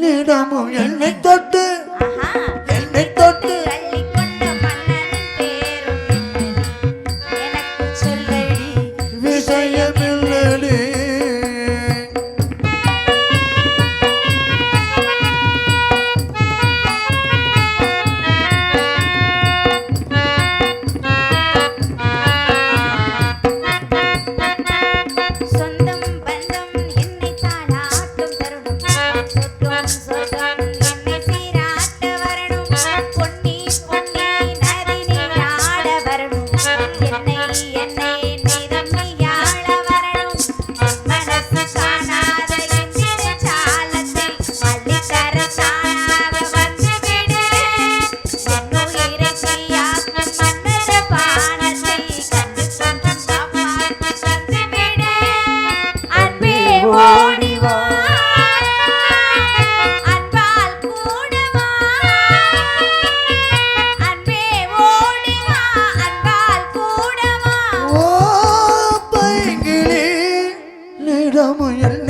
你的梦，人的 hồ. என்னை muy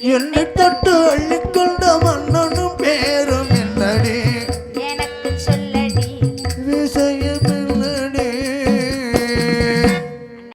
என்னை தொட்டு அள்ளிக்கொள்